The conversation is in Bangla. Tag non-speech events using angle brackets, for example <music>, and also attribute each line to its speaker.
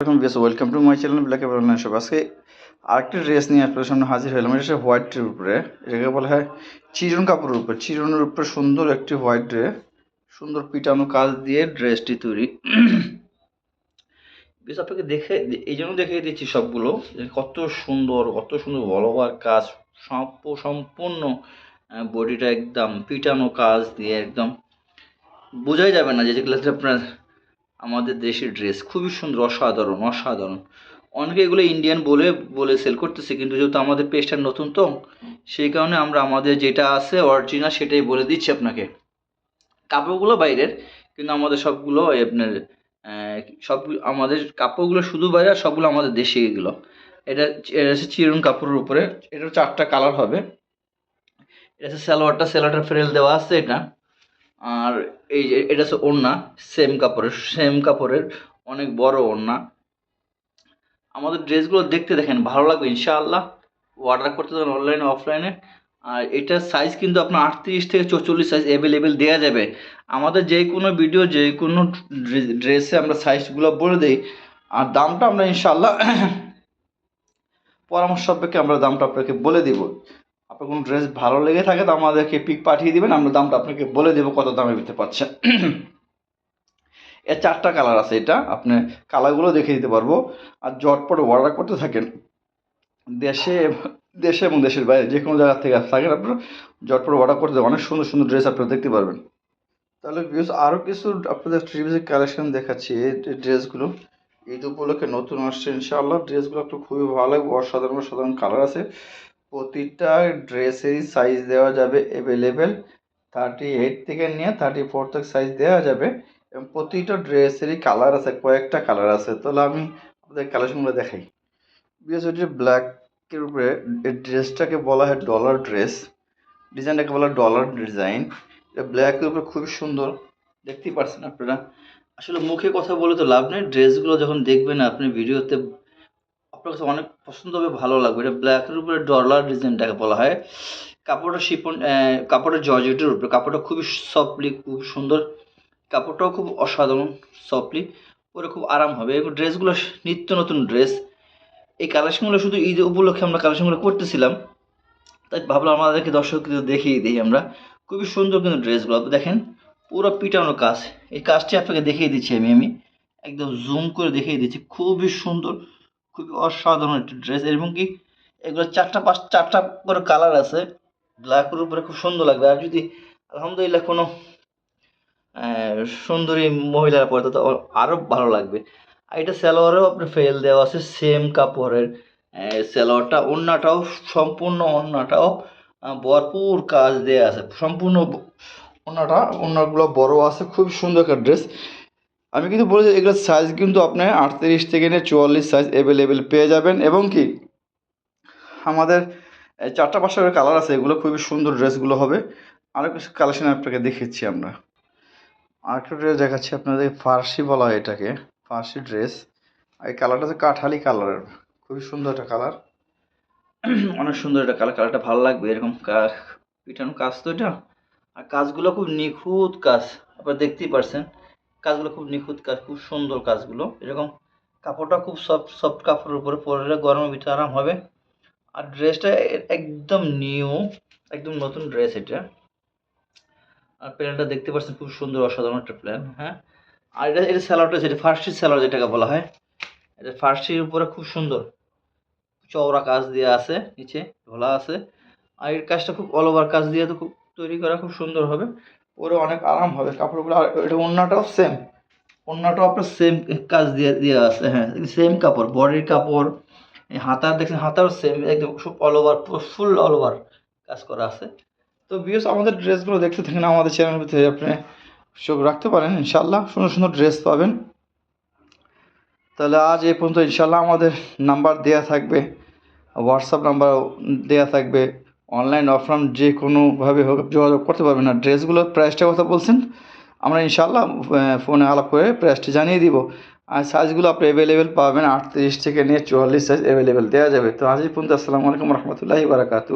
Speaker 1: Welcome to my channel black এবং অনলাইন শপ। আজকে আরেকটি ড্রেস নিয়ে আপনার সামনে হাজির হলাম, এটা হোয়াইটের উপরে। এটাকে বলা হয় চিরন কাপড়ের উপরে। চিরনের উপরে সুন্দর একটি হোয়াইট ড্রে সুন্দর পিটানো কাজ দিয়ে ড্রেসটি তৈরি। বেশ আপনাকে দেখে, এই জন্য দেখিয়ে দিচ্ছি সবগুলো কত সুন্দর কত সুন্দর বলবার কাজ, সম্প- সম্পূর্ণ বডিটা একদম পিটানো কাজ দিয়ে একদম, বোঝাই যাবে না যে যেগুলো আপনার আমাদের দেশের ড্রেস খুবই সুন্দর, অসাধারণ অসাধারণ। অনেকে এগুলো ইন্ডিয়ান বলে বলে সেল করতেছে, কিন্তু যেহেতু আমাদের পেজটা নতুন তো, সেই কারণে আমরা আমাদের যেটা আছে অরিজিনাল সেটাই বলে দিচ্ছি আপনাকে। কাপড়গুলো বাইরের, কিন্তু আমাদের সবগুলো আপনার সব, আমাদের কাপড়গুলো শুধু বাইরে আর সবগুলো আমাদের দেশে এগুলো। এটা এটা হচ্ছে চিরন কাপড়ের উপরে এটার চারটা কালার হবে। এটা হচ্ছে সালোয়ারটা সালোয়ারটা ফ্রেল দেওয়া আছে এটা। আর এই যে, এটা হচ্ছে ওড়না, সেম কাপড়ের সেম কাপড়ের অনেক বড় ওড়না। আমাদের ড্রেসগুলো দেখতে দেখেন, ভালো লাগবে ইনশাআল্লাহ। অর্ডার করতে দেবেন অনলাইনে অফলাইনে আর এটার সাইজ কিন্তু আপনার আটত্রিশ থেকে চৌচল্লিশ সাইজ অ্যাভেলেবেল দেওয়া যাবে। আমাদের যে কোনো ভিডিও যে কোনো ড্রেসে আমরা সাইজগুলো বলে দিই। আর দামটা আমরা ইনশাআল্লাহ <coughs> পরামর্শ সাপেক্ষে আমরা দামটা আপনাকে বলে দিব। আপনার কোনো ড্রেস ভালো লেগে থাকে তো আমাদেরকে পিক পাঠিয়ে দিবেন, আমরা দামটা আপনাকে বলে দেবো কত দামে ভিতরে পাচ্ছেন এর চারটা কালার আছে এটা, আপনি কালারগুলো দেখে দিতে পারব। আর জটপট অর্ডার করতে থাকেন, দেশে দেশে এবং দেশের বাইরে যে কোনো জায়গা থেকে থাকেন আপনারা জটপট অর্ডার করতে অনেক সুন্দর সুন্দর ড্রেস আপনারা দেখতে পারবেন। তাহলে আরও কিছু আপনাদের ট্রিপিসের কালেকশন দেখাচ্ছি, এই ড্রেসগুলো ঈদ উপলক্ষে নতুন আসছে, ইনশাআল্লাহ। ড্রেসগুলো একটু খুবই ভালো লাগবে অসাধারণ অসাধারণ কালার আছে। প্রতিটা ড্রেসেরই সাইজ দেওয়া যাবে অ্যাভেলেবেল থার্টি এইট থেকে নিয়ে থার্টি ফোর থেকে সাইজ দেওয়া যাবে এবং প্রতিটা ড্রেসেরই কালার আছে, কয়েকটা কালার আছে। তাহলে আমি আপনাদের কালেকশনগুলো দেখাই। ওইটা ব্ল্যাকের উপরে ড্রেসটাকে বলা হয় ডলার ড্রেস ডিজাইনটাকে বলা ডলার ডিজাইন এটা ব্ল্যাকের উপরে খুবই সুন্দর, দেখতেই পারছেন আপনারা। আসলে মুখে কথা বলে তো লাভ নেই ড্রেসগুলো যখন দেখবেন আপনি ভিডিওতে আপনার কাছে অনেক পছন্দ হবে, ভালো লাগবে। এটা ব্ল্যাকের উপরে ডলার ডিজাইনটাকে বলা হয়। কাপড়টা শিপন কাপড়ের জর্জেটের উপরে। কাপড়টা খুবই সফটলি, খুব সুন্দর। কাপড়টাও খুব অসাধারণ, সফটলি। পরে খুব আরাম হবে। এবং ড্রেসগুলো নিত্য নতুন ড্রেস। এই কালেকশনগুলো শুধু ঈদ উপলক্ষে আমরা কালেকশনগুলো করতেছিলাম। তাই ভাবলাম আমাদেরকে দর্শক দেখিয়ে দিই আমরা। খুবই সুন্দর কিন্তু ড্রেসগুলো। দেখেন, পুরো পিটানো কাজ। এই কাজটি আপনাকে দেখিয়ে দিচ্ছি আমি আমি। একদম জুম করে দেখিয়ে দিচ্ছি। খুবই সুন্দর। খুবই অসাধারণ একটা ড্রেস এবং কি এগুলো চারটা পাঁচ, চারটা করে কালার আছে। ব্ল্যাকের উপরে খুব সুন্দর লাগবে। আর যদি, আলহামদুলিল্লাহ কোনো সুন্দরী মহিলারা পরে তো আরও ভালো লাগবে। আর এটা সালোয়ারেও আপনার ফেল দেওয়া আছে সেম কাপড়ের সালোয়ারটা, ওড়নাটাও সম্পূর্ণ ওড়নাটাও ভরপুর কাজ দেওয়া আছে। সম্পূর্ণ ওড়নাটা, ওড়নাগুলো বড় আছে খুব সুন্দর একটা ড্রেস আমি কিন্তু বলি এগুলো সাইজ কিন্তু আপনি আটত্রিশ থেকে নিয়ে চুয়াল্লিশ সাইজ অ্যাভেলেবেল পেয়ে যাবেন এবং কি আমাদের চারটা পাঁচটা কালার আছে, এগুলো খুবই সুন্দর ড্রেসগুলো হবে। আরও কিছু কালেকশন আপনাকে দেখাচ্ছি আমরা। আরেকটা ড্রেস দেখাচ্ছি আপনাদের, ফার্সি বলা হয় এটাকে, ফার্সি ড্রেস এই কালারটা হচ্ছে কাঠালি কালারের খুবই সুন্দর একটা কালার অনেক সুন্দর একটা কালার কালারটা ভালো লাগবে, এরকম পিটানো কাজ তো এটা। আর কাজগুলো খুব নিখুঁত কাজ, আপনারা দেখতেই পারছেন। কাজগুলো খুব নিখুঁত কাজ, খুব সুন্দর কাজগুলো। এরকম কাপড়টা খুব সফট সফট কাপড়ের উপরে পরলে গরমের ভিতরে আরাম হবে। আর ড্রেসটা একদম নিউ একদম নতুন ড্রেস এটা। আর প্ল্যানটা দেখতে পাচ্ছেন খুব সুন্দর, অসাধারণ একটা প্ল্যান হ্যাঁ? আর এটা এটা স্যালাডটা যেটা ফার্সি স্যালাড যেটাকে বলা হয়, এটা ফার্সির উপরে খুব সুন্দর। চওড়া কাজ দিয়ে আছে, নিচে ঢোলা আছে। আর এর কাজটা খুব অল ওভার কাজ দিয়ে তো খুব তৈরি করা খুব সুন্দর হবে। পরে অনেক আরাম হবে, কাপড়গুলো আর এটা ওড়নাটাও সেম ওড়নাটাও আপনার সেম কাজ দিয়ে দিয়ে আছে হ্যাঁ সেম কাপড় বডির কাপড়, এই হাতার দেখছেন, হাতারও সেম একদম সব all over full all over কাজ করা আছে। তো বিয়স আমাদের ড্রেসগুলো দেখতে থাকেন আমাদের চ্যানেল ভিতরে আপনি চোখ রাখতে পারেন ইনশাল্লাহ সুন্দর সুন্দর ড্রেস পাবেন। তাহলে আজ এই পর্যন্ত ইনশাল্লাহ আমাদের নাম্বার দেয়া থাকবে হোয়াটসঅ্যাপ নাম্বার দেয়া থাকবে। অনলাইন অফলাইন যে কোনোভাবে হোক যোগাযোগ করতে পারবেন। না ড্রেসগুলোর প্রাইসটা কথা বলছেন, আমরা ইনশাল্লাহ ফোনে আলাপ করে প্রাইসটা জানিয়ে দিব। আর সাইজগুলো আপনি অ্যাভেলেবেল পাবেন, আটত্রিশ থেকে নিয়ে চুয়াল্লিশ সাইজ অ্যাভেলেবেল দেওয়া যাবে। তো আজ এই পর্যন্ত, আসসালামু আলাইকুম রহমতুল্লাহি বারাকাতু